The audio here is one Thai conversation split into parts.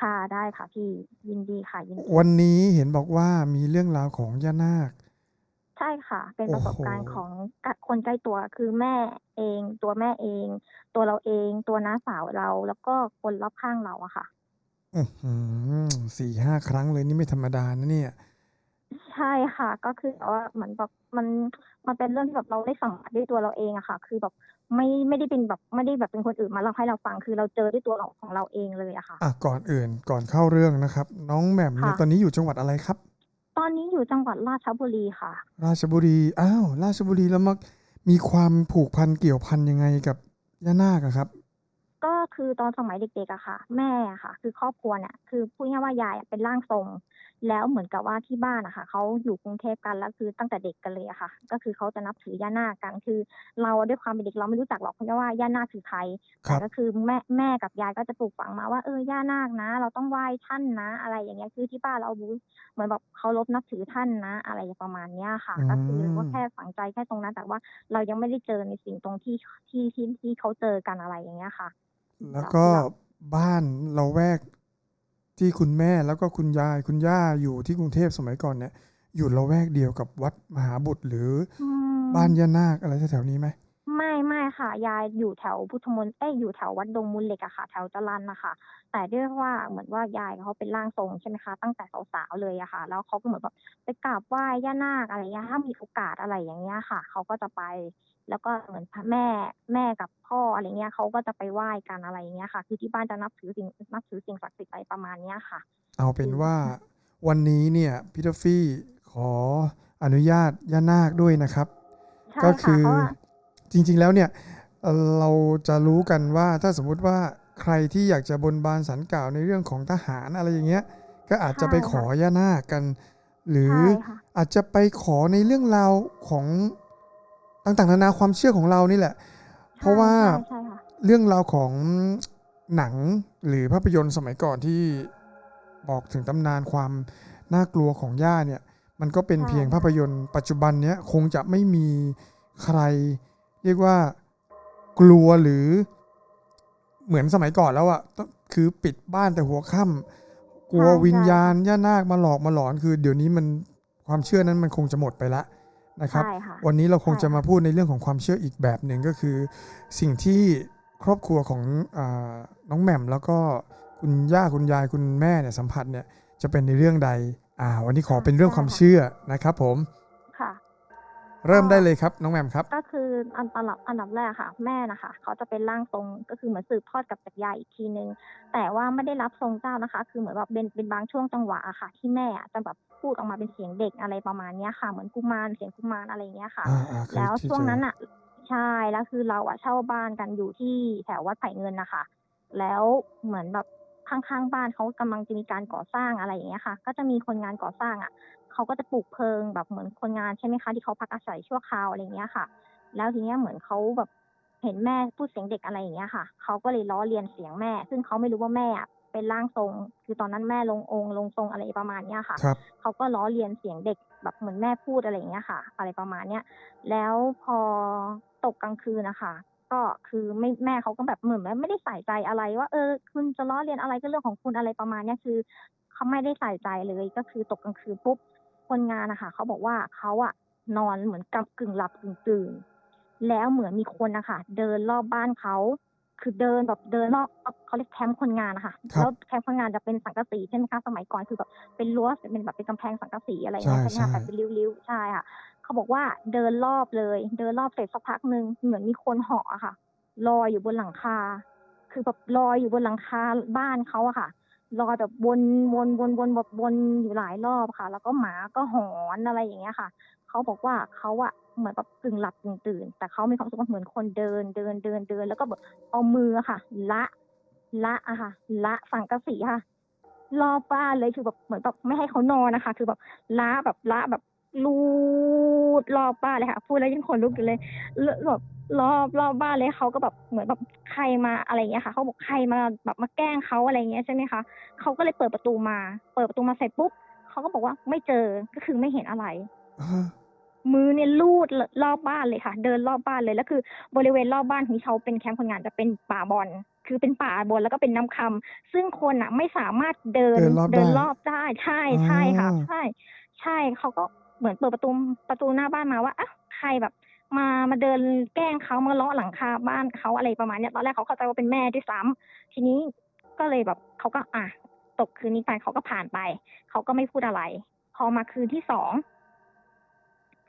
ค่ะได้ค่ะพี่ยินดีค่ะยินดีวันนี้เห็นบอกว่ามีเรื่องราวของย่านาค ใช่ค่ะ เป็นโอ้ประสบโฮการณ์ของกะคนใกล้ตัวคือแม่เอง ตัวแม่เอง ตัวเราเองตัวน้าสาวเรา แล้วก็คนรอบข้างเราอะค่ะอื้อฮือ4-5ครั้งเลยนี่ไม่ธรรมดานะเนี่ย ใช่ค่ะ ก็คือแบบว่าเหมือนแบบมัน มันเป็นเรื่องที่แบบเราได้สัมผัสด้วยตัวเราเองอะค่ะ คือแบบไม่ไม่ได้เป็นแบบไม่ได้แบบเป็นคนอื่นมาเล่าให้เราฟัง คือเราเจอด้วยตัวเราของเราเองเลยอะค่ะอะก่อนอื่นก่อนเข้าเรื่องนะครับ น้องแหม่มเนี่ค่ะยตอนนี้อยู่จังหวัดอะไรครับ?ตอนนี้อยู่จังหวัดราชบุรีค่ะ ราชบุรี อ้าว ราชบุรีแล้วมักมีความผูกพันเกี่ยวพันยังไงกับย่านาคอะครับ? ก็คือตอนสมัยเด็กๆอะค่ะ แม่อะค่ะ คือครอบครัวเนี่ยคือพูดง่ายๆว่ายายอะเป็นร่างทรง แล้วเหมือนกับว่าที่บ้านอะค่ะเขาอยู่กรุงเทพกันแล้วคือตั้งแต่เด็กกันเลยอะค่ะ ก็คือเขาจะนับถือย่านาคกันคือ เราอะด้วยความเป็นเด็กเราไม่รู้จักหรอกเพราะว่าย่านาคคือใครคแต่รับก็คือแม่แม่กับยายก็จะปลูกฝังมาว่าเออย่านาคนะ เราต้องไหว้ท่านนะ อะไรอย่างเงี้ยคือที่บ้านเราบูเหมือนแบบเคารพนับถือท่านนะ อะไรประมาณเนี้ยค่ะ อืก็คือว่าแค่มฝังใจแค่ตรงนั้นแต่ว่า เรายังไม่ได้เจอในสิ่งตรงที่ที่ที่ที่เขาเจอกันอะไรอย่างเงี้ยค่ะ แล้วแบบก็เราบ้านละแวกที่คุณแม่แล้วก็คุณยายคุณย่าอยู่ที่กรุงเทพสมัยก่อนเนี่ย อยู่ละแวกเดียวกับวัดมหาบุตรหรืออืบ้านมย่านาคอะไรแถวๆนี้ไหม?ไม่ไม่ค่ะ ยายอยู่แถวพุทธมนเอ๊ยอยู่แถววัดดงมูลเหล็กอะค่ะ แถวจรัญน่ะค่ะแต่ด้วยว่าเหมือนว่ายายเขาเป็นร่างทรงใช่ไหมคะ ตั้งแต่สาวๆเลยอะค่ะ แล้วเขาก็เหมือนแบบไปกราบไหว้ย่านาคอะไรอย่างเงี้ยถ้ามีโอกาสอะไรอย่างเงี้ยค่ะเขาก็จะไป แล้วก็เหมือนพระแม่แม่กับพ่ออะไรเงี้ยเขาก็จะไปไหว้กันอะไรอย่างเงี้ยค่ะ คือที่บ้านจะนับถือสิ่งนับถือสิ่งศักดิ์สิทธิ์อะไรประมาณเนี้ยค่ะ เอาเป็คืนอว่าวันนี้เนี่ยพี่ทอฟฟี่ขออนุญาตย่านาคด้วยนะครับใช่ก็ค่ะคือเพราะว่าจริงๆแล้วเนี่ยเอ่อเราจะรู้กันว่าถ้าสมมุติว่าใครที่อยากจะบนบานศาลกล่าวในเรื่องของทหารอะไรอย่างเงี้ย ก็อาจใช่จะไปขค่อะย่านาคกัน หรืใชอ่ค่ะอาจจะไปขอในเรื่องราวของ ต่างๆ นานาความเชื่อของเรานี่แหละใเพช่ราะว่าๆใช่ค่ะเรื่องราวของหนังหรือภาพยนตร์สมัยก่อนที่บอกถึงตำนานความน่ากลัวของย่าเนี่ย มันก็เป็นใช่เพียงคภา่ะพยนตร์ปัจจุบันเนี้ยคงจะไม่มีใคร เรียกว่ากลัวหรือเหมือนสมัยก่อนแล้วอะตคือปิดบ้านแต่หัวค่ำกลัวใช่วิญๆญาค่ณะย่านาคมาหลอกมาหลอนคือ เดี๋ยวนี้มันความเชื่อนั้นมันคงจะหมดไปแล้ว นะคใช่รับค่ะวันนี้เราคใช่งจะค่มาะพูดในเรื่องของความเชื่ออีกแบบหนึ่งก็คือ สิ่งที่ครอบครัวของอ่าน้องแหม่มแล้วก็คุณย่าคุณยายคุณแม่เนี่ยสัมผัสเนี่ยจะเป็นในเรื่องใดอ่าวันนี้ขอค่ะเป็นเรื่ใชอง่ความค่ะเชื่อนะครับผมค่ะ เริ่ก็มได้เลยครับ น้องแหม่มครับ ก็คืออันอันดับอันดับแรกอะค่ะ แม่น่ะค่ะเขาจะเป็นร่างทรงก็คือเหมือนสืบทอดกลับจากยายอีกทีหนึ่งแต่ว่าไม่ได้รับทรงเจ้านะคะ คือเหมือนแบบเป็นเป็นบางช่วงจังหวะอะค่ะ ที่แม่อะจะแบบพูดออกมาเป็นเสียงเด็กอะไรประมาณเนี้ยค่ะ เหมือนกุมารเสียงกุมารอะไรอย่างเงี้ยค่ะอาๆเคแล้ยวที่ช่วเจงอนั้นน่ะใช่แล้วคือเราอะเช่าบ้านกันอยู่ที่แถววัดไผ่เงินน่ะค่ะแล้วเหมือนแบบข้างๆบ้านเขากำลังจะมีการก่อสร้างอะไรอย่างเงี้ยค่ะ ก็จะมีคนงานก่อสร้างอะ เขาก็จะปลูกเพลิงแบบเหมือนคนงานใช่ไหมคะที่เขาพักอาศัยชั่วคราวอะไรอย่างเงี้ยค่ะ แล้วทีเนี้ยเหมือนเขาแบบเห็นแม่พูดเสียงเด็กอะไรอย่างเงี้ยค่ะเขาก็เลยล้อเลียนเสียงแม่ ซึ่งเขาไม่รู้ว่าแม่อะเป็นร่างทรง คือตอนนั้นแม่ลงองค์ลงทรงอะไรประมาณเนี้ยค่ะครับเขาก็ล้อเลียนเสียงเด็กแบบเหมือนแม่พูดอะไรอย่างเงี้ยค่ะ อะไรประมาณเนี้ยแล้วพอตกกลางคืนน่ะค่ะก็คือไม่แม่เขาก็แบบเหมือนแบบไม่ได้ใส่ใจอะไร ว่าเออคุณจะล้อเลียนอะไรก็เรื่องของคุณอะไรประมาณเนี้ยคือเขาไม่ได้ใส่ใจเลยก็คือตกกลางคืนปุ๊บ คนงานน่ะค่ะเขาบอกว่าเขาอะนอนเหมือนกับกึ่งหลับกึ่งตื่นแล้วเหมือนมีคนน่ะค่ะเดินรอบบ้านเขาคือเดินแบบเดินรอบเขาเรียกแคมป์คนงานอะค่ะครแลั้วบแคมป์คนงานจะเป็นสังกะสีใช่ไหมคะสมัยก่อนคือแบบเป็นรั้วเป็นแบบเป็นกำแพงสังกะสีอะไรอย่างใชเงี้ยใช่ไหมคะ่แบบเป็ๆนริ้วๆใช่ค่ะเขาบอกว่าเดินรอบเลย เดินรอบเสร็จสักพักหนึ่งเหมือนมีคนเหาะอะค่ะลอยอยู่บนหลังคา คือแบบลอยอยู่บนหลังคาบ้านเขาอะค่ะ รอแบบวนวนวนวนแบบวนอยู่หลายรอบค่ะ แล้วก็หมาก็หอนอะไรอย่างเงี้ยค่ะเขาบอกว่าเขาอะเหมือนแบบกึ่งหลับกึ่งตื่น แต่เขามีความรู้สึกว่าเหมือนคนเดินเดินเดินเดิน แล้วก็แบบเอามือค่ะ ละละอะค่ะ ละสังกะสีค่ะ รอบบ้านเลยคือแบบเหมือนแบบไม่ให้เขานอนนะคะ คือแบบละแบบละแบบ ลูดรอบบ้านเลยค่ะพูดแล้วยังขนลุกอยู่เลยลแบบรอบรอบบ้านเลยเขาก็แบบเหมือนแบบใครมาอะไรอย่างเงี้ยค่ะเขาบอกใครมาแบบมาแกล้งเขาอะไรอย่างเงี้ยใช่ไหมคะเขาก็เลยเปิดประตูมา เปิดประตูมาเสร็จปุ๊บเขาก็บอกว่าไม่เจอก็คือไม่เห็นอะไรอะฮะมือเนี่ยลูดรรอบบ้านเลยค่ะ เดินรอบบ้านเลยแล้วคือ บริเวณรอบบ้านที่เขาเป็นแคมป์คนงานจะเป็นป่าบอนคคือเป็นป่าบนแล้วก็เป็นน้ำคำซึ่งคนอะไม่สามารถเดินเดินรอบได้รอบได้ใช่ใช่ค่ะอ๋อใช่ ใช่เขาก็ เหมือนเปิดประตูประตูหน้าบ้านมาว่าอะใครแบบมามาเดินแกล้งเขามาเลาะหลังคาบ้านเขาอะไรประมาณเนี้ยตอนแรกเขาเข้าใจว่าเป็นแม่ด้วยซ้ำทีนี้ก็เลยแบบเขาก็อะตกคืนนี้ไปเขาก็ผ่านไปเขาก็ไม่พูดอะไร พอมาคืนที่สอง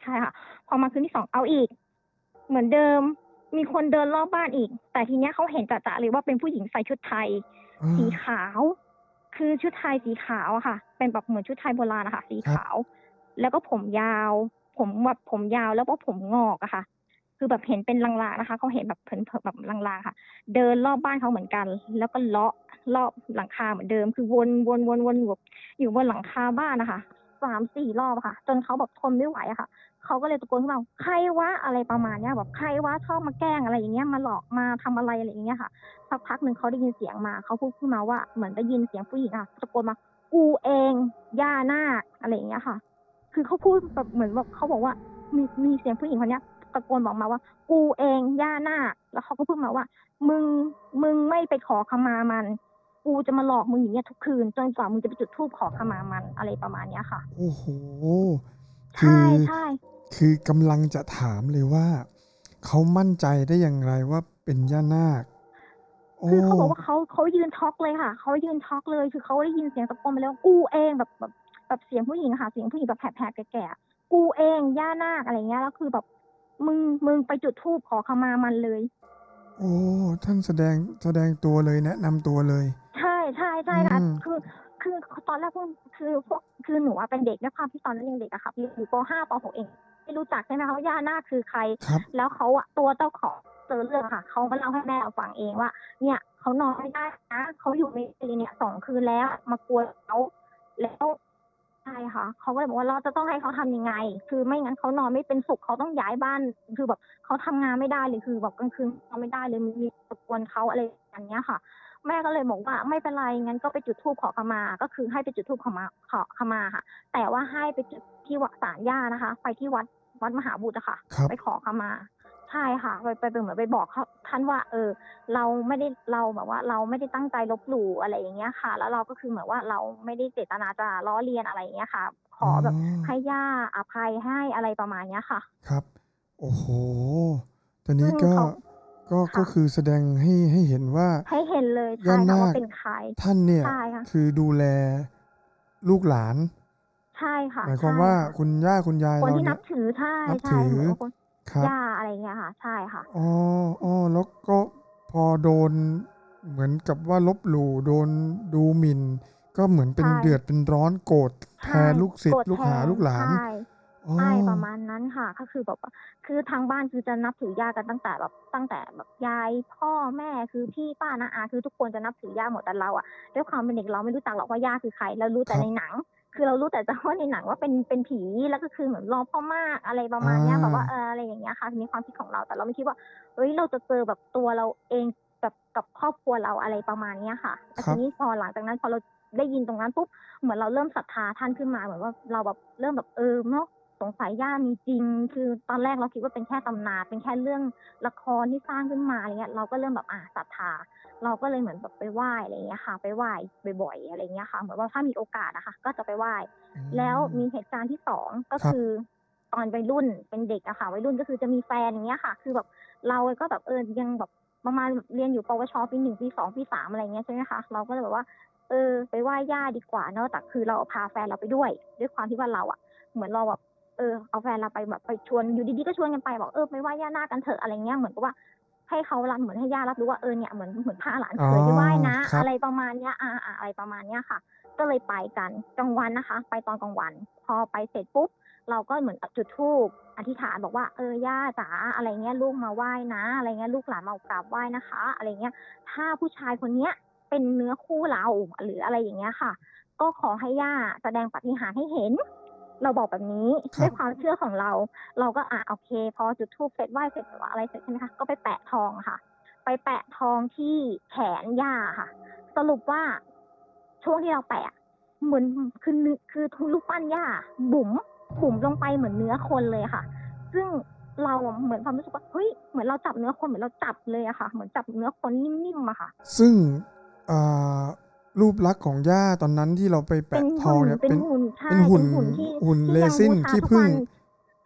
ใช่ค่ะ พอมาคืนที่สองเอาอีก เหมือนเดิม มีคนเดินรอบบ้านอีก แต่ทีเนี้ยเขาเห็นจะๆเลยว่าเป็นผู้หญิงใส่ชุดไทยอ่าสีขาว คือชุดไทยสีขาวอะค่ะ เป็นแบบเหมือนชุดไทยโบราณอะค่ะสีขาว แล้วก็ผมยาว ผมแบบผมยาวแล้วก็ผมงอกอะค่ะ คือแบบเห็นเป็นลางๆนะคะเขาเห็นแบบเผินๆแบบลางๆค่ะ เดินรอบบ้านเขาเหมือนกัน แล้วก็เลาะรอบหลังคาเหมือนเดิม คือวนวนวนวนอยู่บบอยู่บนหลังคาบ้านนะคะสามสี่รอบค่ะ จนเขาแบบทนไม่ไหวอะค่ะเขาก็เลยตะโกนขึ้นมาใครวะอะไรประมาณเนี้ยแบบใครวะชอบมาแกล้งอะไรอย่างเงี้ยมาหลอกมาทำอะไรอะไรอย่างเงี้ยค่ะสักพักหนึ่งเขาได้ยินเสียงมาเขาพูดขึ้นมาว่าเหมือนได้ยินเสียงผู้หญิงอะตะโกนมากูเองย่านาคอะไรอย่างเงี้ยค่ะ คือเขาพูดแบบเหมือนแบบเขาบอกว่า มีมีเสียงผู้หญิงคนเนี้ยตะโกนบอกมาว่า กูเองย่านาคแล้วเขาก็พูดมาว่า มึงมึงไม่ไปขอขมามัน กูจะมาหลอกมึงอย่างเงี้ยทุกคืนจนกว่ามึงจะไปจุดธูปขอขมามันอะไรประมาณเนี้ยค่ะ โอ้โหคืใช่อใช่คือกำลังจะถามเลยว่า เขามั่นใจได้อย่างไรว่าเป็นย่านาคโอ้คือเขาบอกว่าเขาเขายืนช็อกเลยค่ะเขายืนช็อกเลย คือเขาได้ยินเสียงตะโกนไปแล้วากูเองแบบแบบ แบบเสียงผู้หญิงอะค่ะเสียงผู้หญิงแบบแผลๆแก่ๆกูเองย่านาคอะไรเงี้ยแล้วคือแบบมึงมึงไปจุดธูปขอขมามันเลย โอ้ท่านแสดงแสดงตัวเลยแนะนำตัวเลย ใช่ใช่ใช่ค่ะอืมคือคือตอนแรกพวกคือพวกคือหนูอะเป็นเด็กด้วยความที่ตอนนั้นยังเด็กอะค่ะอยู่ป .5 ป .6 เองไม่รู้จักใช่ไหมคะว่าย่านาคคือใครครับแล้วเขาอะตัวเจ้าของเจอเรื่องอะค่ะเขามาเล่าให้แม่เราฟังเองว่า เนี่ยเขานอนไม่ได้นะเขาอยู่ในตีเนี่ยสองคืนแล้วมากวนเขาแล้ว ใช่ค่ะเขาก็เลยบอกว่าเราจะต้องให้เขาทำยังไง คือไม่งั้นเขานอนไม่เป็นสุขเขาต้องย้ายบ้าน คือแบบเขาทำงานไม่ได้เลยคือแบบกลางคืนนอนไม่ได้เลยมีตะกวนเขาอะไรอย่างเงี้ยค่ะ แม่ก็เลยบอกว่าไม่เป็นไรงั้นก็ไปจุดธูปขอขมา ก็คือให้ไปจุดธูปขอมาขอขมาค่ะ แต่ว่าให้ไปจุดที่วัดศาลย่านะคะ ไปที่วัดวัดมหาบุตรอะค่ะครับไปขอขมา ใช่ค่ะไปไปไปเหมือนไปบอกเขาท่านว่าเออเราไม่ได้เราแบบว่าเราไม่ได้ตั้งใจลบหลู่อะไรอย่างเงี้ยค่ะ แล้วเราก็คือเหมือนว่าเราไม่ได้เจตนาจะล้อเลียนอะไรอย่างเงี้ยค่ะ ขอแบบให้ย่าอภัยให้อะไรประมาณเนี้ยค่ะ ครับ โอ้โหตอนนี้ซึ่งก็เขาก็ค่ะก็คือแสดงให้ให้เห็นว่า ให้เห็นเลยย่าใช่ค่ะนาว่าคเป็นใครท่านเนี่ยใช่ค่ะคือดูแลลูกหลาน ใช่ค่ะหมายความใช่ว่าค่ะคุณย่าคุณยายคนเราที่เนี่นัยบถือใช่นับใช่ถือเหมือนว่า คนครับย่าอะไรเงี้ยค่ะ ใช่ค่ะ อ๋ออ๋อแล้วก็พอโดนเหมือนกับว่าลบหลู่โดนดูหมิ่น ก็เหมือนเป็นใช่ เดือดเป็นร้อนโกรธแทใช่นลูกศิษโกรย์ธลูกแทหานลูกหลาน ใช่อ๋อ ใช่ประมาณนั้นค่ะ ก็คือแบบว่าคือทางบ้านคือจะนับถือย่ากันตั้งแต่แบบตั้งแต่แบบยายพ่อแม่คือพี่ป้านาอาคือทุกคนจะนับถือย่าหมดแต่เราอะด้วยความเป็นเด็กเราไม่รู้จักหรอกว่าย่าคือใคร เรารู้แต่ครับ ในหนัง คือเรารู้แต่จะว่าในหนังว่าเป็นเป็นผีแล้วก็คือเหมือนรอพ่อมากอะไรประมาณเนี้ยอ่า แบบว่าเอออะไรอย่างเงี้ยค่ะมีความคิดของเราแต่เราไม่คิดว่าเอ้ยเราจะเจอแบบตัวเราเองแบบกับครอบครัวเราอะไรประมาณเนี้ยค่ะแต่ทีนี้พอหลังจากนั้นพอเราได้ยินตรงนั้นปุ๊บเหมือนเราเริ่มศรัทธาท่านขึ้นมาเหมือนว่าเราแบบเริ่มแบบเออเนาะสงสัยย่ามีจริง คือตอนแรกเราคิดว่าเป็นแค่ตำนานเป็นแค่เรื่องละครที่สร้างขึ้นมาอะไรเงี้ยเราก็เริ่มแบบอ่าศรัทธา เราก็เลยเหมือนแบบไปไหว้อะไรเงี้ยค่ะ ไปไหว้บ่อยๆอะไรเงี้ยค่ะ เหมือนว่าถ้ามีโอกาสนะคะ ก็จะไปไหว้อืมแล้วมีเหตุการณ์ที่สองก็ครับคือ ตอนวัยรุ่นเป็นเด็กอะค่ะวัยรุ่นก็คือจะมีแฟนอย่างเงี้ยค่ะ คือแบบเราก็แบบเออยังแบบประมาณแบบเรียนอยู่ปวชปีหนึ่งปีสองปีสามอะไรเงี้ยใช่ไหมคะเราก็เลยแบบว่า เออ ไปไหว้ย่าดีกว่าเนอะแต่คือเราพาแฟนเราไปด้วย ด้วยความที่ว่าเราอะเหมือนเราแบบเออเอาแฟนเราไปแบบไปชวนอยู่ดีๆก็ชวนกันไปบอกเออไปไหว้ย่านาคกันเถอะอะไรเงี้ยเหมือนกับว่า ให้เขารับเหมือนให้ย่ารับรู้ว่าเออเนี่ยเหมือนเหมือนพาหลานเคยไปไหว้นะอ๋อครับ อะไรประมาณเนี้ยอ่าอ่าอะไรประมาณเนี้ยค่ะ ก็เลยไปกันกลางวันนะคะ ไปตอนกลางวัน พอไปเสร็จปุ๊บ เราก็เหมือนจุดธูปอธิษฐานบอกว่าเออย่าจ๋าอะไรเงี้ยลูกมาไหว้นะ อะไรเงี้ยลูกหลานมากราบไหว้นะคะ อะไรเงี้ย ถ้าผู้ชายคนเนี้ยเป็นเนื้อคู่เราหรืออะไรอย่างเงี้ยค่ะ ก็ขอให้ย่าแสดงปาฏิหาริย์ให้เห็น เราบอกแบบนี้ครับด้วยความเชื่อของเรา เราก็อะโอเค พอจุดธูปเสร็จไหว้เสร็จอะไรเสร็จใช่ไหมคะก็ไปแปะทองค่ะ ไปแปะทองที่แขนย่าค่ะ สรุปว่าช่วงที่เราแปะเหมือนคือเนื้อคือทุลูกปั้นย่าบุ๋มบุ๋มลงไปเหมือนเนื้อคนเลยค่ะ ซึ่งเราอะเหมือนความรู้สึกว่าเฮ้ยเหมือนเราจับเนื้อคนเหมือนเราจับเลยอะค่ะ เหมือนจับเนื้อคนนิ่มๆอะค่ะ ซึ่งอ่า รูปลักษณ์ของย่าตอนนั้นที่เราไปเป็แปะนทองหุ่นเนี่ยเป็นเป็นหุ่นใช่เป็นหุ่นที่หุ่นที่เรยังซินบูชาขี้ทุกผึ้วังน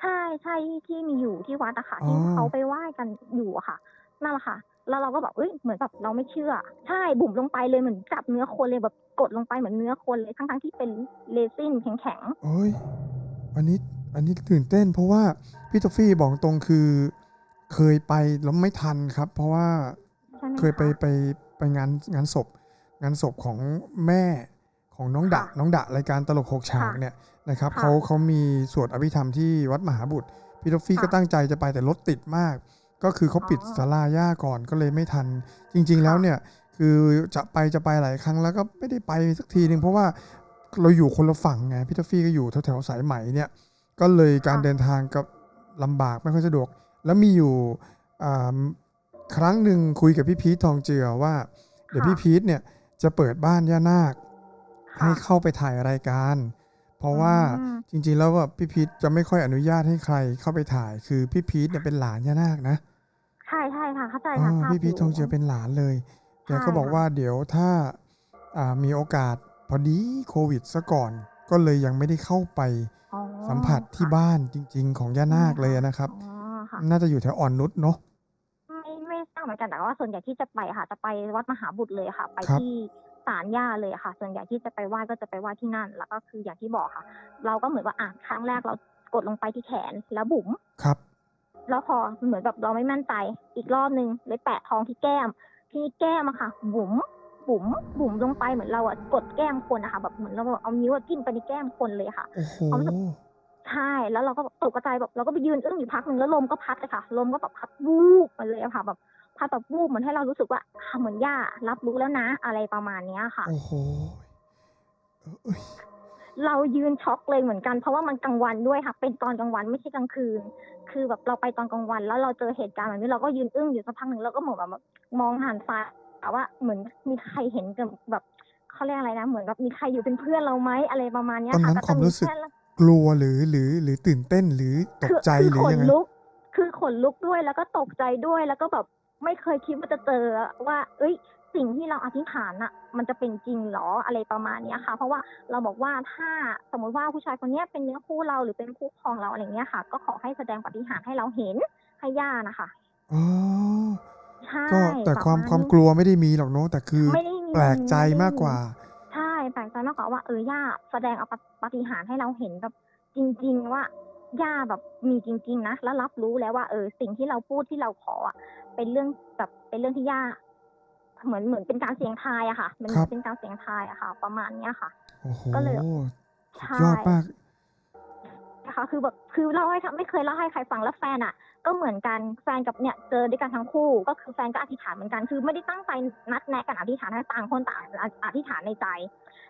ใช่ใช่ที่มีอยู่ที่วัดอะค่ะอ๋อที่เขาไปไหว้กันอยู่อะค่ะนั่นแหละค่ะ แล้วเราก็แบบเอ้ยเหมือนแบบเราไม่เชื่อ ใช่บุ๋มลงไปเลยเหมือนจับเนื้อคนเลยแบบกดลงไปเหมือนเนื้อคนเลยทั้งๆที่เป็นเรซินแข็งเอ้ย อันนี้ อันนี้ตื่นเต้น เพราะว่าพี่ทอฟฟี่บอกตรงคือ เคยไปแล้วไม่ทันครับ เพราะว่าๆใช่ไหมเคยไปคะไปไปงานงานศพ งานศพของแม่ของน้องดะค่ะน้องดะรายการตลกหกฉากค่ะเนี่ยนะครับค่ะเขาเขามีสวดอภิธรรมที่วัดมหาบุตรพี่ทอฟฟี่ค่ะก็ตั้งใจจะไปแต่รถติดมาก ก็คือเขาปิดอ๋อศาลาย่าก่อนก็เลยไม่ทัน จริง ๆ แล้วค่ะเนี่ยคือจะไปจะไปหลายครั้งแล้วก็ไม่ได้ไปสักทีหนึ่งเพราะว่าเราอยู่คนละฝั่งไงพี่ทอฟฟี่ก็อยู่แถวๆสายไหมเนี่ยก็เลยการค่ะเดินทางก็ลำบากไม่ค่อยสะดวก แล้วมีอยู่อ่าครั้งหนึ่งคุยกับพี่พีททองเจือว่า เดี๋ยวค่ะพี่พีทเนี่ย จะเปิดบ้านย่านาคค่ะให้เข้าไปถ่ายรายการ เพราะว่าอืมจริงๆแล้วว่าพี่พีทจะไม่ค่อยอนุญาตให้ใครเข้าไปถ่าย คือพี่พีทเนี่ยเป็นหลานย่านาคนะใช่ใช่ค่ะเข้าใจอ่าค่ะทราบพี่พีทยู่ทองเจือเป็นหลานเลยแกใช่ก็บอกค่ะว่าเดี๋ยวถ้าอ่ามีโอกาสพอดีโควิดซะก่อน ก็เลยยังไม่ได้เข้าไปอ๋อสัมผัสที่ค่ะบ้านจริง ๆ ของย่านาคเลยนะครับอ๋อค่ะน่าจะอยู่แถวอ่อนนุชเนาะไม่ไม่ทราบเหมือนกันแต่ว่าส่วนใหญ่ที่จะไปค่ะ จะไปวัดมหาบุตรเลยค่ะ ไปครับ ที่ศาลย่าเลยค่ะ ส่วนใหญ่ที่จะไปไหว้ก็จะไปไหว้ที่นั่น แล้วก็คืออย่างที่บอกค่ะ เราก็เหมือนว่าอะครั้งแรกเรากดลงไปที่แขนแล้วบุ๋ม ครับ แล้วพอเหมือนแบบเราไม่มั่นใจอีกรอบนึงเลยแปะทองที่แก้ม ที่แก้มอะค่ะ บุ๋มบุ๋มบุ๋มลงไปเหมือนเราอะกดแก้มคนอะค่ะ แบบเหมือนเราเอานิ้วอะจิ้มไปในแก้มคนเลยค่ะ โอ้โหความรู้สึกใช่แล้วเราก็แบบตกใจแบบเราก็ไปยืนอึ้งอยู่พักหนึ่งแล้วลมก็พัดเลยค่ะ ลมก็แบบพัดวูบมาเลยอะค่ะ แบบ พัดแบบวูบเหมือนให้เรารู้สึกว่าอะเหมือนย่ารับรู้แล้วนะ อะไรประมาณเนี้ยค่ะ โอ้โหเอ้ยเรายืนช็อกเลยเหมือนกัน เพราะว่ามันกลางวันด้วยค่ะ เป็นตอนกลางวันไม่ใช่กลางคืน คือแบบเราไปตอนกลางวัน แล้วเราเจอเหตุการณ์แบบนี้เราก็ยืนอึ้งอยู่สักพักหนึ่งแล้วก็เหมือนแบบมองหันซ้ายแต่ว่าเหมือนมีใครเห็นกับแบบเขาเรียกอะไรนะ เหมือนแบบมีใครอยู่เป็นเพื่อนเราไหมอะไรประมาณเนี้ยตอนค่ะนั้นก็ควาจะมมีรู้สึกแค่กลัวหรือหรือหรือตื่นเต้นหรือตกใจคือหรือขนยังไงลุกคือขนลุกด้วยแล้วก็ตกใจด้วยแล้วก็แบบ ไม่เคยคิดว่าจะเจอว่า เอ้ย สิ่งที่เราอธิษฐานอะมันจะเป็นจริงเหรออะไรประมาณเนี้ยค่ะ เพราะว่าเราบอกว่าถ้าสมมติว่าผู้ชายคนเนี้ยเป็นเนื้อคู่เราหรือเป็นคู่ครองเราอะไรเงี้ยค่ะ ก็ขอให้แสดงปาฏิหารย์ให้เราเห็นให้ย่านะคะอ๋อใช่ก็แต่ความประณความนี้กลัวไม่ได้มีหรอกเนาะแต่คือไม่ได้มีแปลกใจไม่ได้มากกว่า ใช่แปลกใจมากกว่าว่าเออย่าแสดงเอาปาฏิหารย์ให้เราเห็นแบบจริง ๆ ว่า ย่าแบบมีจริง ๆนะแล้วรับรู้แล้วว่า เออ สิ่งที่เราพูดที่เราขออะเป็นเรื่องแบบเป็นเรื่องที่ย่าเหมือนเหมือนเป็นการเสียงทายอะค่ะมันเหมืครัอบนเป็นการเสียงทายอะค่ะ ประมาณเนี้ยค่ะ โอ้โหก็เลยสุดใช่ยอดมาก นะคะคือแบบคือเล่าให้ไม่เคยเล่าให้ใครฟังแล้วแฟนอะ ก็เหมือนกันแฟนกับเนี่ยเจอด้วยกันทั้งคู่ ก็คือแฟนก็อธิษฐานเหมือนกันคือไม่ได้ตั้งใจนัดแนะกันอธิษฐานให้ต่างคนต่างอธิษฐานในใจ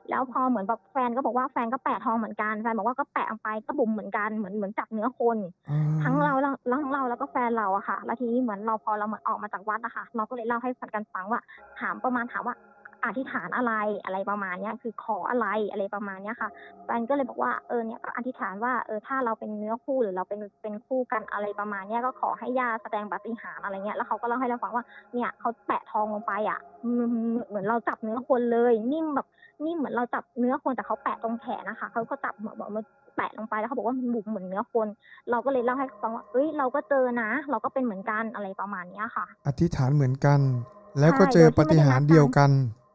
แล้วพอเหมือนแบบแฟนก็บอกว่าแฟนก็แปะทองเหมือนกันแฟนบอกว่าก็แปะลงไปก็บุ๋มเหมือนกันเหมือนเหมือนจับเนื้อคนอ่าทั้งเราแล้วทั้งเราแล้วก็แฟนเราอะค่ะ แล้วทีนี้เหมือนเราพอเราเหมือนออกมาจากวัดอะค่ะ เราก็เลยเล่าให้ฟันกันฟังว่า ถามประมาณถามว่า อธิษฐานอะไรอะไรประมาณเนี้ยคือขออะไรอะไรประมาณเนี้ยค่ะแฟนก็เลยบอกว่าเออเนี่ยก็อธิษฐานว่าเออถ้าเราเป็นเนื้อคู่หรือเราเป็นเป็นคู่กันอะไรประมาณเนี้ยก็ขอให้ย่าแสดงปาฏิหาริย์อะไรเงี้ยแล้วเขาก็เล่าให้เราฟังว่าเนี่ยเขาแปะทองลงไปอะอืมเหมือนเราจับเนื้อคนเลย นิ่มแบบนิ่มเหมือนเราจับเนื้อคนแต่เขาแปะตรงแขนนะคะเขาก็จับเหมือนแบบมาแปะลงไปแล้วเขาบอกว่ามันบุ๋มเหมือนเนื้อคน เราก็เลยเล่าให้เขาฟังว่าเอ้ยเราก็เจอนะ เราก็เป็นเหมือนกันอะไรประมาณเนี้ยค่ะ อธิษฐานเหมือนกัน แล้วก็ใช่เจอโดยที่ปาฏิหาริย์เดียวกัน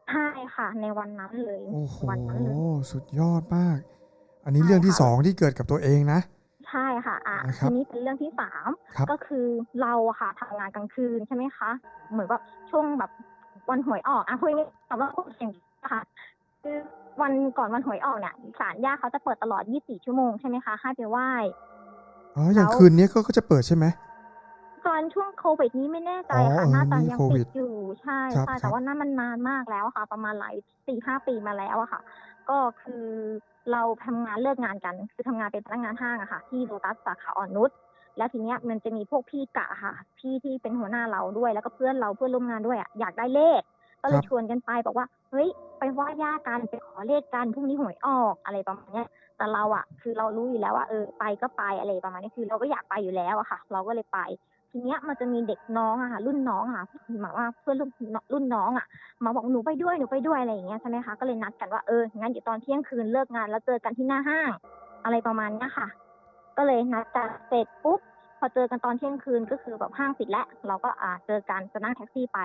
ใช่ค่ะ ในวันนั้นเลยโอ้โหวันนั้นเลย สุดยอดมาก อันนี้ใช่เรื่องที่ค่ะ สองที่เกิดกับตัวเองนะ ใช่ค่ะอะนะครับทีนี้เป็นเรื่องที่สามครับ ก็คือเราอะค่ะทำงานกลางคืนใช่ไหมคะ เหมือนว่าช่วงแบบวันหวยออกอะพูดง่ายๆว่าพูดอย่างนี้นะคะคือวันก่อนวันหวยออกเนี่ยศาลย่าเขาจะเปิดตลอด 24 ชั่วโมงใช่ไหมคะให้ไปไหว้ อ๋อ อย่างแล้ว คืนนี้ก็ก็จะเปิดใช่ไหม ตอนช่วงโควิดนี้ไม่แน่ใจอ๋อค่ะเออน่าจะนี่ยังโควิปิดดอยู่ใช่ครับใช่ครัแต่บ ว่านั่นมันนานมากแล้วค่ะ ประมาณหลายสี่ห้าปีมาแล้วอะค่ะ ก็คือเราทำงานเลิกงานกัน คือทำงานเป็นพนักงานห้างอะค่ะ ที่โลตัสสาขาอ่อนนุชแล้วทีเนี้ยมันจะมีพวกพี่กะค่ะ พี่ที่เป็นหัวหน้าเราด้วย แล้วก็เพื่อนเราเพื่อนร่วมงานด้วยอะอยากได้เลข ก็เลยชวนกันไปบอกว่าเฮ้ยไปไหว้ย่ากันไปขอเลขกันพรุ่งนี้หวยออกอะไรประมาณเนี้ย แต่เราอะคือเรารู้อยู่แล้วว่าเออไปก็ไปอะไรประมาณนี้คือเราก็อยากไปอยู่แล้วอะค่ะ เราก็เลยไป ทีเนี้ยมันจะมีเด็กน้องอะค่ะ รุ่นน้องอะค่ะหมายว่าเพื่อนรุ่นรุ่นน้องอะมาบอกหนูไปด้วยหนูไปด้วยอะไรอย่างเงี้ยใช่ไหมคะก็เลยนัดกันว่าเอองั้นเดี๋ยวตอนเที่ยงคืนเลิกงานแล้วเจอกันที่หน้าห้าง อะไรประมาณเนี้ยค่ะ ก็เลยนัดกันเสร็จปุ๊บพอเจอกันตอนเที่ยงคืนก็คือแบบห้างปิดแล้วเราก็อ่าเจอกันจะนั่งแท็กซี่ไป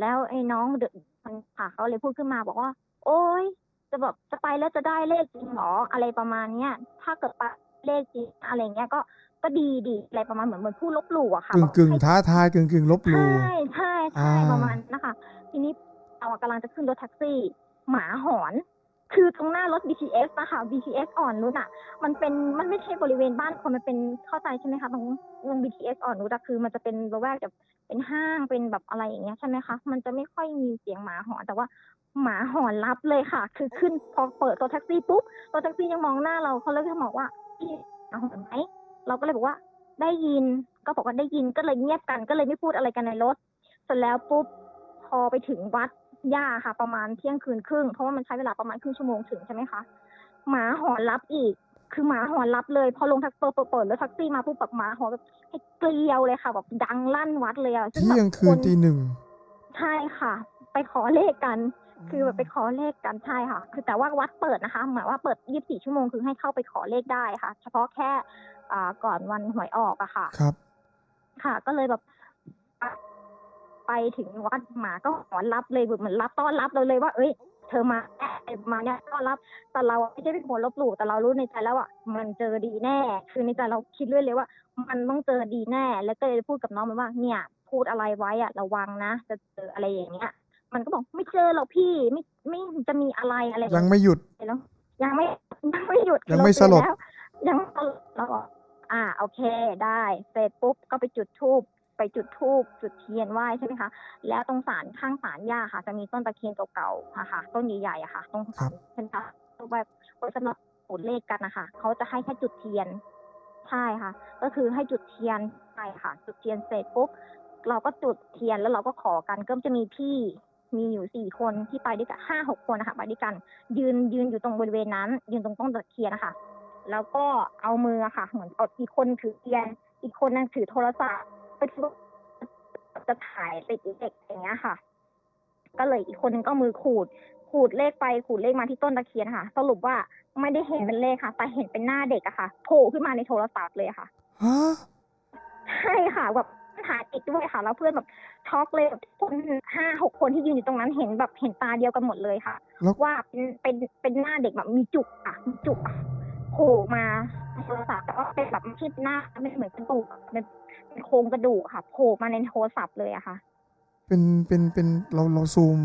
แล้วไอ้น้องเด็กมันค่ะเขาเลยพูดขึ้นมาบอกว่า โอ๊ยจะแบบจะไปแล้วจะได้เลขจริงหรออะไรประมาณเนี้ยถ้าเกิดไปเลขจริงอะไรเงี้ยก็ ก็ดีดีอะไรประมาณเหมือนเหมือนผู้ลบหลู่อะค่ะกึ่งบอกกึ่งให้ท้าทายกึ่งกึ่งลบหลู่ใช่ใช่ใช่อ่าประมาณนั้นนะคะ ทีนี้เราอะกำลังจะขึ้นรถแท็กซี่ หมาหอน คือตรงหน้ารถ BTS นะคะ BTS อ่อนนุชอะมันเป็นมันไม่ใช่บริเวณบ้านคนมันเป็นเข้าใจใช่ไหมคะตรงตรง BTS อ่อนนุชอะคือมันจะเป็นระแวกแบบเป็นห้างเป็นแบบอะไรอย่างเงี้ยใช่ไหมคะมันจะไม่ค่อยมีเสียงหมาหอนแต่ว่าหมาหอนรับเลยค่ะ คือขึ้นพอเปิดรถแท็กซี่ปุ๊บรถแท็กซี่ยังมองหน้าเราเขาเลยก็บอกว่าพี่หมาหอนไหม เราก็เลยบอกว่าได้ยินก็บอกว่าได้ยินก็เลยเงียบกันก็เลยไม่พูดอะไรกันในรถเสร็จแล้วปุ๊บพอไปถึงวัดย่าค่ะ ประมาณเที่ยงคืนครึ่งเพราะว่ามันใช้เวลาประมาณครึ่งชั่วโมงถึงใช่ไหมคะหมาหอนรับอีก คือหมาหอนรับเลย พอลงแท็กซี่เปิดเปิดแล้วแท็กซี่มาปุ๊บแบบหมาหอนแบบให้เกลียวเลยค่ะแบบดังลั่นวัดเลยอะซึ่งเที่แบยงบคืนตีหนึ่งใช่ค่ะ ไปขอเลขกัน คือแบบไปขอเลขกันใช่ค่ะ คือแต่ว่าวัดเปิดนะคะ หมายว่าเปิด 24 ชั่วโมงคือให้เข้าไปขอเลขได้ค่ะ เฉพาะแค่ อ่าก่อนวันหวยออกอะค่ะ ครับ ค่ะ ก็เลยแบบ ไปถึงวัดหมาก็หอนรับเลยแบบเหมือนรับต้อนรับเราเลยว่า เอ้ย เธอมาแอบมาเนี่ยต้อนรับ แต่เราไม่ใช่เป็นคนลบหลู่แต่เรารู้ในใจแล้วอะมันเจอดีแน่ คือในใจเราคิดเรื่อยเลยว่า มันต้องเจอดีแน่ แล้วก็เลยพูดกับน้องมันว่า เนี่ย พูดอะไรไว้อะระวังนะจะเจออะไรอย่างเงี้ย มันก็บอกไม่เจอหรอกพี่ไม่ไม่จะมีอะไรอะไรอางยัเงี้งไม่หยุดแล้วยังไม่ยังไม่หยุดยังไม่สลดเราเจอแล้ว ยังเราบอกอ่าโอเคได้เสร็จปุ๊บก็ไปจุดธูปไปจุดธูปจุดเทียนไหว้ใช่ไหมคะ แล้วตรงศาลข้างศาลย่าค่ะ จะมีต้นตะเคียนเก่าๆอะค่ะ ต้นใหญ่ๆอะค่ะ ตรงศาลใช่ไหมคะแบบไว้สำหรับปูดเลขกันนะคะเขาจะให้แค่จุดเทียนใช่ค่ะ ก็คือให้จุดเทียนใช่ค่ะ จุดเทียนเสร็จปุ๊บเราก็จุดเทียนแล้วเราก็ขอกันก็จะมีพี่มีอยู่สี่คนที่ไปด้วยกันห้าหกคนนะคะไปด้วยกัน ยืนยืนอยู่ตรงบริเวณนั้น ยืนตรงต้นตะเคียนนะคะ แล้วก็เอามืออะค่ะ เหมือนเอาอีกคนถือเทียน อีกคนนึงถือโทรศัพท์ไปที่ว่าจะถ่ายติดเด็กอย่างเงี้ยค่ะ ก็เลยอีกคนนึงก็เอามือขูด ขูดเลขไปขูดเลขมาที่ต้นตะเคียนค่ะ สรุปว่าไม่ได้เห็นเป็นเลขค่ะ แต่เห็นเป็นหน้าเด็กอะค่ะโผล่ขึ้นมาในโทรศัพท์เลยอะค่ะฮะใช่ค่ะแบบถ่ายติดด้วยค่ะ แล้วเพื่อนแบบช็อกเลยแบบคนห้าหกคนที่ยืนอยู่ตรงนั้นเห็นแบบเห็นตาเดียวกันหมดเลยค่ะแล้วว่าเป็นเป็นเป็นหน้าเด็กแบบมีจุกอะมีจุกอะโผล่มาในโทรศัพท์แต่ว่าเป็นแบบไม่ใช่หน้าไม่เหมือนกระดูกอะเป็นเป็นโครงกระดูกค่ะโผล่มาในโทรศัพท์เลยอะค่ะ เป็นเป็นเป็นเราเราซูม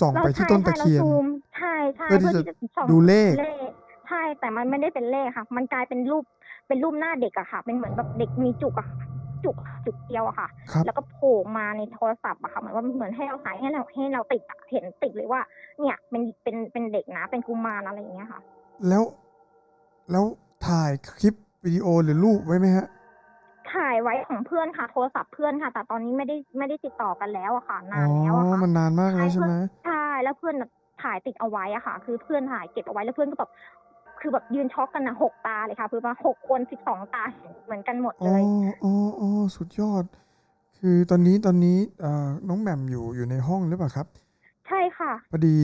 ส่องไปที่ต้นตะเคียนราใช่ราซูมใช่ใช่เพื่อที่จะส่องดูเลขเลขใช่แต่มันไม่ได้เป็นเลขค่ะ มันกลายเป็นรูปเป็นรูปหน้าเด็กอะค่ะ เป็นเหมือนแบบเด็กมีจุกอะจุกจุกเดียวอะค่ะครับแล้วก็โผล่มาในโทรศัพท์อะค่ะเหมือนว่าเหมือนให้เราถ่ายให้เราให้เราติดอะเห็นติดเลยว่า เนี่ยเป็นเป็นเป็นเด็กนะเป็นกุมารอะไรอย่างเงี้ยค่ะ แล้ว แล้วถ่ายคลิปวิดีโอหรือรูปไว้ไหมฮะ ถ่ายไว้ของเพื่อนค่ะ โทรศัพท์เพื่อนค่ะ แต่ตอนนี้ไม่ได้ไม่ได้ติดต่อกันแล้วอะค่ะอ๋นานอแล้วอะค่ะมันนานมากแล้วใช่ไหมใช่แล้วเพื่อนน่ะถ่ายติดเอาไว้อะค่ะ คือเพื่อนถ่ายเก็บเอาไว้แล้วเพื่อนก็แบบคือแบบยืนช็อกกันนะหกตาเลยค่ะคือมาหกคนสิบสองตาเหมือนกันหมดอ๋เลอยอ๋ออ๋อสุดยอด คือตอนนี้ตอนนี้เอ่อน้องแหม่มอยู่อยู่ในห้องหรือเปล่าครับ ใช่ค่ะ พอดี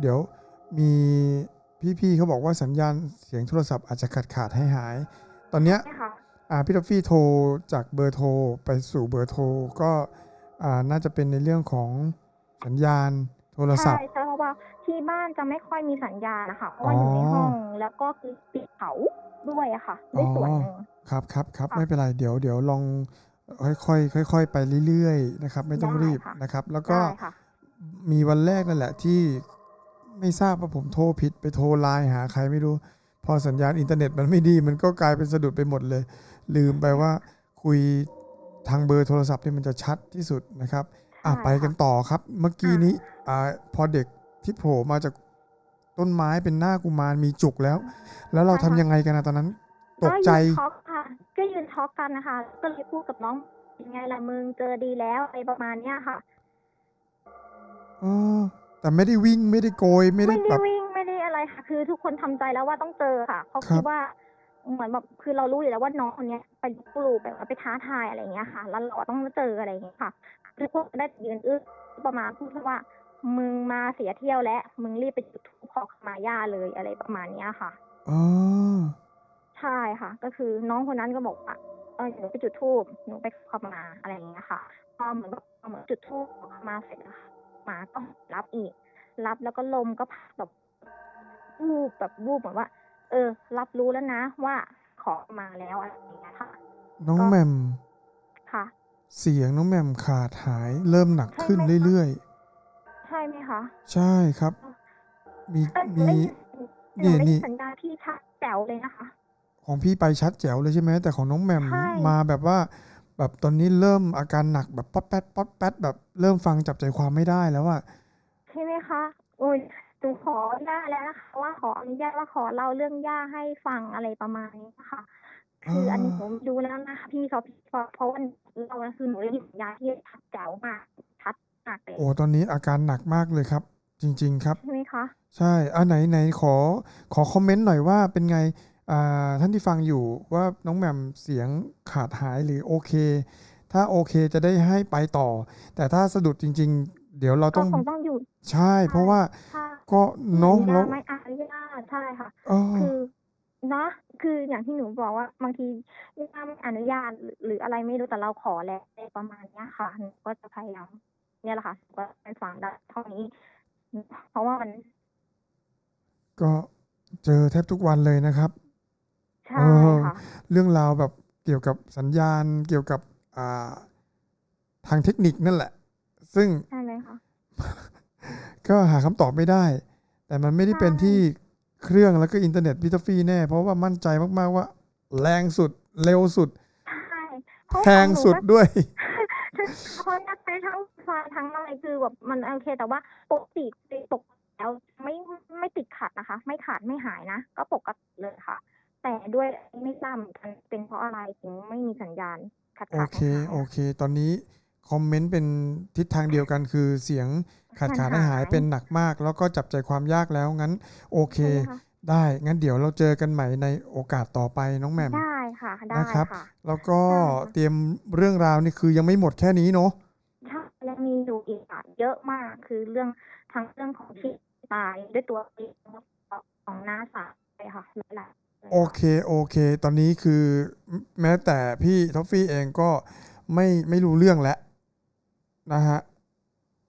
เดี๋ยวมี พี่ๆเขาบอกว่าสัญญาณเสียงโทรศัพท์อาจจะขาดขาดให้หาย ตอนเนี้ยใช่ค่ะอ่าพี่ทัฟฟี่โทรจากเบอร์โทรไปสู่เบอร์โทรก็อ่าน่าจะเป็นในเรื่องของสัญญาณโทรศัพใช่ท์ ใช่เพราะว่าที่บ้านจะไม่ค่อยมีสัญญาณนะคะเพราะว่าอยู่ในอ๋อห้องแล้วก็คือปิดเขาด้วยอะค่ะด้วยส่วนหนึ่ง ครับครับครับค่ะไม่เป็นไรเดี๋ยวเดี๋ยวลองค่อยๆค่อยๆไปเรื่อยๆนะครับ ไม่ต้องได้รีบค่ะ นะครับ แล้วก็ได้ค่ะ มีวันแรกนั่นแหละที่ ไม่ทราบว่าผมโทรผิดไปโทรไลน์หาใครไม่รู้ พอสัญญาณอินเทอร์เน็ตมันไม่ดี มันก็กลายเป็นสะดุดไปหมดเลย ลืมไปว่าคุยทางเบอร์โทรศัพท์ที่มันจะชัดที่สุดนะครับอะใช่ไปกันค่ะต่อครับ เมื่อกี้ค่ะนี้อ่าพอเด็กที่โผล่มาจากต้นไม้เป็นหน้ากุมารมีจุกแล้ว แล้วเราทำยังไงกันนะตอนนั้น ตกใจ ก็ยืนช็อกค่ะ ก็ยืนช็อกกันนะคะ ก็เลยพูดกับน้องเป็นไงล่ะมึงเจอดีแล้วอะไรประมาณเนี้ยค่ะ เออ แต่ไม่ได้วิ่งไม่ได้โกยไม่ได้ไม่แบได้บ วิ่งไม่ได้อะไรค่ะ คือทุกคนทำใจแล้วว่าต้องเจอค่ะเขาครัคิบดว่าเหมือนแบบคือเรารู้อยู่แล้วว่าน้องคนเนี้ยไปลบหลู่แบบว่าไปท้าทายอะไรอย่างเงี้ยค่ะแล้วเราต้องเจออะไรอย่างเงี้ยค่ะทุกคนได้แต่ยืนอึ้งประมาณพูดแค่ว่า มึงมาเสียเที่ยวแล้วมึงรีบไปจุดธูปขอขมาย่าเลยอะไรประมาณเนี้ยค่ะ อ๋อใช่ค่ะ ก็คือน้องคนนั้นก็บอกว่าเออหนูไปจุดธูปหนูไปขอขมาอะไรอย่างเงี้ยค่ะพอเหมือนแบบพอเหมือนจุดธูปขอขมาเสร็จอะค่ะห มาก็รับอีก รับแล้วก็ลมก็พัดแบบวูบแบบวูบเหมือนว่า เออ รับรู้แล้วนะว่าขอมาแล้วอะไรอย่างเงี้ยค่ะ น้องก็แหม่มค่ะ เสียงน้องแหม่มขาดหายเริ่มหนักขึ้นใช่ไหมคะ เรื่อยใช่ไหมคะๆ ใช่ครับ มีเอ้ยมี ได้ยินหนูได้นี่ยินสัญญาณที่ชัดแจ๋วเลยนะคะ ของพี่ไปชัดแจ๋วเลยใช่ไหมแต่ของน้องแหม่มใช่ มาแบบว่า แบบตอนนี้เริ่มอาการหนักแบบป๊อดแป๊ดป๊อดแป๊ดแบบเริ่มฟังจับใจความไม่ได้แล้วอะใช่ไหมคะโอ้ยหนูขอย่าแล้วนะคะว่าขออนุญาตว่าขอเล่าเรื่องย่าให้ฟังอะไรประมาณนี้ค่ะ คืออันนี้ผมดูแล้วนะคะพี่เขาเพราะเพราะว่าเราคือหนูได้ยินสัญญาณที่ชัดแจ๋วมากชัดมากเลยโอ้ตอนนี้อาการหนักมากเลยครับ จริง ๆ ครับใช่ไหมคะใช่อะไหนไหนขอขอคอมเมนต์หน่อยว่าเป็นไงอ่า ท่านที่ฟังอยู่ว่าน้องแหม่มเสียงขาดหายหรือโอเค ถ้าโอเคจะได้ให้ไปต่อ แต่ถ้าสะดุดจริง ๆ เดี๋ยวเราก็ต้องคงต้องหยุดใช่ เพราะว่าถ้าก็เนาะไม่แล้วไม่อนุญาตใช่ค่ะเออคือนะคืออย่างที่หนูบอกว่าบางทีย่าไม่อนุญาตหรือหรืออะไรไม่รู้แต่เราขอแล้วอะไรประมาณเนี้ยค่ะหนูก็จะพยายามเนี่ยแหละค่ะก็ไปฟังได้เท่านี้ เพราะว่ามัน ก็เจอแทบทุกวันเลยนะครับ ใช่เออค่ะเรื่องราวแบบเกี่ยวกับสัญญาณเกี่ยวกับอ่าทางเทคนิคนั่นแหละ ซึ่งใช่ไหมคะก็หาคำตอบไม่ได้ แต่มันไม่ได้เป็นใช่ที่เครื่องแล้วก็อินเทอร์เน็ตพิทฟรีแน่ เพราะว่ามั่นใจมาก ๆ ว่า แรงสุดเร็วสุดใช่เพราะแพงสุดของหนูก็ด้วยเพราะนักใช้ทั้งไฟทั้งอะไรคือแบบมันโอเค แต่ว่าปกติปกติแล้วไม่ไม่ติดขัดนะคะ ไม่ขาดไม่หายนะ ก็ปกติเลยค่ะแต่ ด้วยไม่ทราบเหมือนกันเป็นเพราะอะไรถึงไม่มีสัญญาณขาดโอขาดเคหายๆโออะเค ตอนนี้คอมเมนต์เป็นทิศทางเดียวกันคือเสียงขาดขาดขาดหายหายเป็นหนักมาก แล้วก็จับใจความยากแล้วงั้น โอเค ใช่ไหมคะได้งั้นเดี๋ยวเราเจอกันใหม่ในโอกาสต่อไปน้องแหม่ม ได้ค่ะได้นะครับ ค่ะ แล้วก็ได้ค่ะ เตรียมเรื่องราวนี่คือยังไม่หมดแค่นี้เนาะใช่ยังมีอยู่อีกอะเยอะมากคือเรื่องทั้งเรื่องของที่ตายด้วยตัวเองของน้าสาวเลยค่ะหลายๆเลย โอเคโอเค ตอนนี้คือแม้แต่พี่ท็อฟฟี่เองก็ไม่ไม่รู้เรื่องแล้วนะฮะ